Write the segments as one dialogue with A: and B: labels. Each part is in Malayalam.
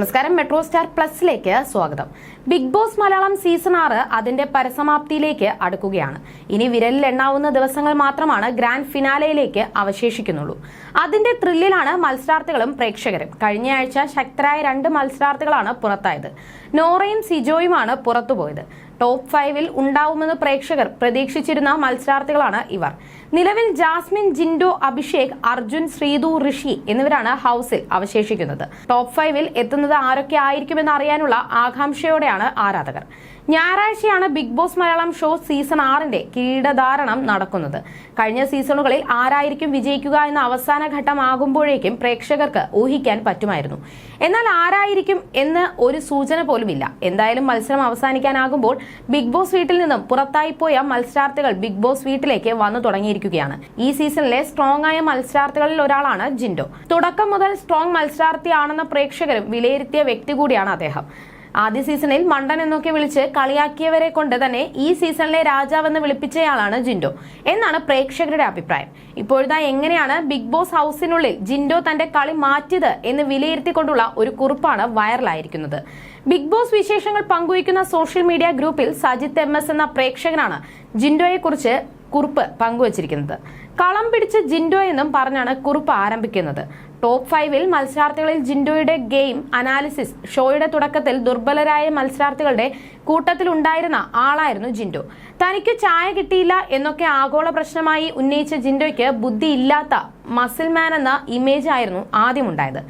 A: നമസ്കാരം. മെട്രോ സ്റ്റാർ പ്ലസിലേക്ക് സ്വാഗതം. ബിഗ് ബോസ് മലയാളം സീസൺ ആറ് അതിന്റെ പരസമാപ്തിയിലേക്ക് അടുക്കുകയാണ്. ഇനി വിരലിൽ എണ്ണാവുന്ന ദിവസങ്ങൾ മാത്രമാണ് ഗ്രാൻഡ് ഫിനാലയിലേക്ക് അവശേഷിക്കുന്നുള്ളൂ. അതിന്റെ ത്രില്ലിലാണ് മത്സരാർത്ഥികളും പ്രേക്ഷകരും. കഴിഞ്ഞയാഴ്ച ശക്തരായ രണ്ട് മത്സരാർത്ഥികളാണ് പുറത്തായത്. നോറയും സിജോയുമാണ് പുറത്തുപോയത്. ടോപ്പ് ഫൈവിൽ ഉണ്ടാവുമെന്ന് പ്രേക്ഷകർ പ്രതീക്ഷിച്ചിരുന്ന മത്സരാർത്ഥികളാണ് ഇവർ. നിലവിൽ ജാസ്മിൻ ജിൻഡോ അഭിഷേക് അർജുൻ ശ്രീതു ഋഷി എന്നിവരാണ് ഹൌസിൽ അവശേഷിക്കുന്നത്. ടോപ്പ് ഫൈവിൽ എത്തുന്നത് ആരൊക്കെ ആയിരിക്കുമെന്ന് അറിയാനുള്ള ആകാംക്ഷയോടെയാണ് ആരാധകർ. ഞായറാഴ്ചയാണ് Bigg Boss Malayalam show season ആറിന്റെ കിരീടധാരണം നടക്കുന്നത്. കഴിഞ്ഞ സീസണുകളിൽ ആരായിരിക്കും വിജയിക്കുക എന്ന അവസാന ഘട്ടമാകുമ്പോഴേക്കും പ്രേക്ഷകർക്ക് ഊഹിക്കാൻ പറ്റുമായിരുന്നു. എന്നാൽ ആരായിരിക്കും എന്ന് ഒരു സൂചന പോലുമില്ല. എന്തായാലും മത്സരം അവസാനിക്കാനാകുമ്പോൾ ബിഗ് ബോസ് വീട്ടിൽ നിന്നും പുറത്തായിപ്പോയ മത്സരാർത്ഥികൾ ബിഗ് ബോസ് വീട്ടിലേക്ക് വന്നു തുടങ്ങിയിരിക്കുകയാണ്. ഈ സീസണിലെ സ്ട്രോങ് ആയ മത്സരാർത്ഥികളിൽ ഒരാളാണ് ജിൻഡോ. തുടക്കം മുതൽ സ്ട്രോങ് മത്സരാർത്ഥിയാണെന്ന പ്രേക്ഷകരും വിലയിരുത്തിയ വ്യക്തി കൂടിയാണ് അദ്ദേഹം. ആദ്യ സീസണിൽ മണ്ടൻ എന്നൊക്കെ വിളിച്ച് കളിയാക്കിയവരെ കൊണ്ട് തന്നെ ഈ സീസണിലെ രാജാവെന്ന് വിളിപ്പിച്ചയാളാണ് ജിൻഡോ. എന്നാണ് പ്രേക്ഷകരുടെ അഭിപ്രായം. ഇപ്പോഴത്തെ എങ്ങനെയാണ് ബിഗ് ബോസ് ഹൗസിനുള്ളിൽ ജിൻഡോ തന്റെ കളി മാറ്റിയത് എന്ന് വിലയിരുത്തിക്കൊണ്ടുള്ള ഒരു കുറിപ്പാണ് വൈറലായിരിക്കുന്നത്. ബിഗ് ബോസ് വിശേഷങ്ങൾ പങ്കുവയ്ക്കുന്ന സോഷ്യൽ മീഡിയ ഗ്രൂപ്പിൽ സജിത്ത് എം എസ് എന്ന പ്രേക്ഷകനാണ് ജിൻഡോയെ കുറിച്ച് കുറിപ്പ് പങ്കുവച്ചിരിക്കുന്നത്. കളം പിടിച്ച ജിൻഡോ എന്നും പറഞ്ഞാണ് കുറിപ്പ് ആരംഭിക്കുന്നത്. ടോപ്പ് ഫൈവിൽ മത്സരാർത്ഥികളിൽ ജിൻഡോയുടെ ഗെയിം അനാലിസിസ് ഷോയുടെ തുടക്കത്തിൽ ദുർബലരായ മത്സരാർത്ഥികളുടെ കൂട്ടത്തിൽ ഉണ്ടായിരുന്ന ആളായിരുന്നു ജിൻഡോ. തനിക്ക് ചായ കിട്ടിയില്ല എന്നൊക്കെ ആഗോള പ്രശ്നമായി ഉന്നയിച്ച ജിൻഡോയ്ക്ക് ബുദ്ധിയില്ലാത്ത മസിൽമാൻ എന്ന ഇമേജ് ആയിരുന്നു ആദ്യമുണ്ടായത്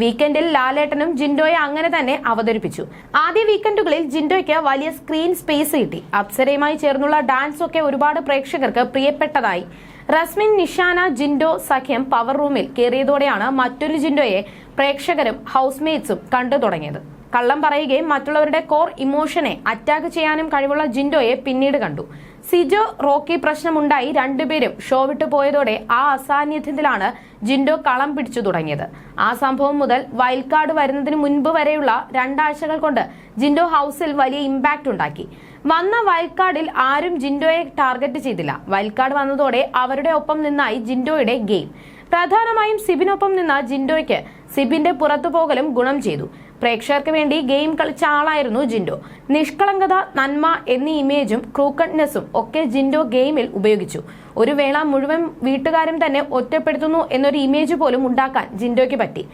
A: വീക്കെൻഡിൽ ലാലേട്ടനും ജിൻഡോയെ അങ്ങനെ തന്നെ അവതരിപ്പിച്ചു. ആദ്യ വീക്കെൻഡുകളിൽ ജിൻഡോയ്ക്ക് വലിയ സ്ക്രീൻ സ്പേസ് കിട്ടി. അപ്സരയുമായി ചേർന്നുള്ള ഡാൻസ് ഒക്കെ ഒരുപാട് പ്രേക്ഷകർക്ക് പ്രിയപ്പെട്ടതായി. റസ്മിൻ നിഷാന ജിൻഡോ സഖ്യം പവർ റൂമിൽ കയറിയതോടെയാണ് മറ്റൊരു ജിൻഡോയെ പ്രേക്ഷകരും ഹൗസ്മേറ്റ്സും കണ്ടു തുടങ്ങിയത്. കള്ളം പറയുകയും മറ്റുള്ളവരുടെ കോർ ഇമോഷനെ അറ്റാക്ക് ചെയ്യാനും കഴിവുള്ള ജിൻഡോയെ പിന്നീട് കണ്ടു. സിജോ റോക്കി പ്രശ്നമുണ്ടായി രണ്ടുപേരും ഷോ വിട്ടു പോയതോടെ ആ അസാന്നിധ്യത്തിലാണ് ജിൻഡോ കളം പിടിച്ചു തുടങ്ങിയത്. ആ സംഭവം മുതൽ വൈൽഡ് കാർഡ് വരുന്നതിന് മുൻപ് വരെയുള്ള രണ്ടാഴ്ചകൾ കൊണ്ട് ജിൻഡോ ഹൗസിൽ വലിയ ഇമ്പാക്ട് ഉണ്ടാക്കി. വന്ന വൈൽഡ് കാർഡിൽ ആരും ജിൻഡോയെ ടാർഗറ്റ് ചെയ്തില്ല. വൈൽഡ് കാർഡ് വന്നതോടെ അവരുടെ ഒപ്പം നിന്നായി ജിൻഡോയുടെ ഗെയിം പ്രധാനമായും സിബിനൊപ്പം നിന്ന ജിൻഡോയ്ക്ക് സിബിന്റെ പുറത്തുപോകലും ഗുണം ചെയ്തു. പ്രേക്ഷകർക്ക് വേണ്ടി ഗെയിം കളിച്ച ആളായിരുന്നു ജിൻഡോ. നിഷ്കളങ്കത നന്മ എന്നീ ഇമേജും ക്രൂക്കട്നെസ്സും ഒക്കെ ജിൻഡോ ഗെയിമിൽ ഉപയോഗിച്ചു. ഒരു വേള മുഴുവൻ വീട്ടുകാരും തന്നെ ഒറ്റപ്പെടുത്തുന്നു എന്നൊരു ഇമേജ് പോലും ഉണ്ടാക്കാൻ ജിൻഡോയ്ക്ക് പറ്റി.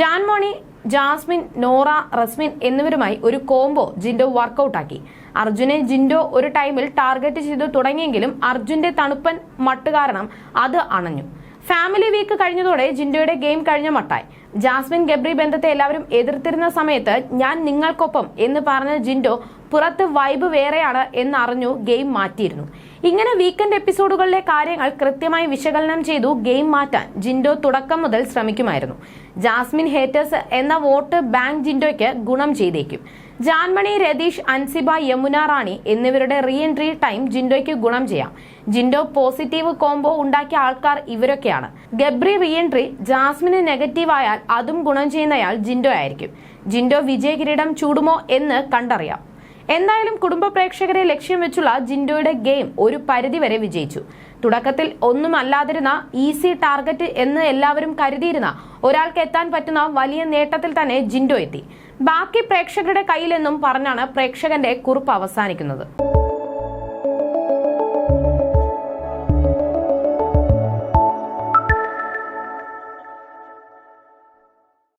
A: ജാൻമോണി ജാസ്മിൻ നോറ റസ്മിൻ എന്നിവരുമായി ഒരു കോംബോ ജിൻഡോ വർക്കൗട്ടാക്കി അർജുനെ ജിൻഡോ ഒരു ടൈമിൽ ടാർഗറ്റ് ചെയ്തു തുടങ്ങിയെങ്കിലും അർജുന്റെ തണുപ്പൻ മട്ട് കാരണം അത് അണഞ്ഞു. ഫാമിലി വീക്ക് കഴിഞ്ഞതോടെ ജിൻഡോയുടെ ഗെയിം കഴിഞ്ഞ മട്ടായി. ജാസ്മിൻ ഗബ്രി ബന്ധത്തെ എല്ലാവരും എതിർത്തിരുന്ന സമയത്ത് ഞാൻ നിങ്ങൾക്കൊപ്പം എന്ന് പറഞ്ഞ ജിൻഡോ പുറത്ത് വൈബ് വേറെയാണ് എന്നറിഞ്ഞു ഗെയിം മാറ്റിയിരുന്നു. ഇങ്ങനെ വീക്കെൻഡ് എപ്പിസോഡുകളിലെ കാര്യങ്ങൾ കൃത്യമായി വിശകലനം ചെയ്തു ഗെയിം മാറ്റാൻ ജിൻഡോ തുടക്കം മുതൽ ശ്രമിക്കുമായിരുന്നു. ജാസ്മിൻ ഹേറ്റേഴ്സ് എന്ന വോട്ട് ബാങ്ക് ജിൻഡോയ്ക്ക് ഗുണം ചെയ്തേക്കും. ജാൻമണി രതീഷ് അൻസിബ യമുന റാണി എന്നിവരുടെ റീ എൻട്രി ടൈം ജിൻഡോയ്ക്ക് ഗുണം ചെയ്യാം. ജിൻഡോ പോസിറ്റീവ് കോംബോ ഉണ്ടാക്കിയ ആൾക്കാർ ഇവരൊക്കെയാണ്. ഗബ്രി റീ എൻട്രി ജാസ്മിന് നെഗറ്റീവ് ആയാൽ അതും ഗുണം ചെയ്യുന്നയാൾ ജിൻഡോ ആയിരിക്കും. ജിൻഡോ വിജയ കിരീടം ചൂടുമോ എന്ന് കണ്ടറിയാം. എന്തായാലും കുടുംബ പ്രേക്ഷകരെ ലക്ഷ്യം വെച്ചുള്ള ജിൻഡോയുടെ ഗെയിം ഒരു പരിധിവരെ വിജയിച്ചു. തുടക്കത്തിൽ ഒന്നും അല്ലാതിരുന്ന ഈസി ടാർഗറ്റ് എന്ന് എല്ലാവരും കരുതിയിരുന്ന ഒരാൾക്ക് എത്താൻ പറ്റുന്ന വലിയ നേട്ടത്തിൽ തന്നെ ജിൻഡോ എത്തി. ബാക്കി പ്രേക്ഷകരുടെ കയ്യിലെന്നും പറഞ്ഞാണ് പ്രേക്ഷകന്റെ കുറിപ്പ് അവസാനിക്കുന്നത്.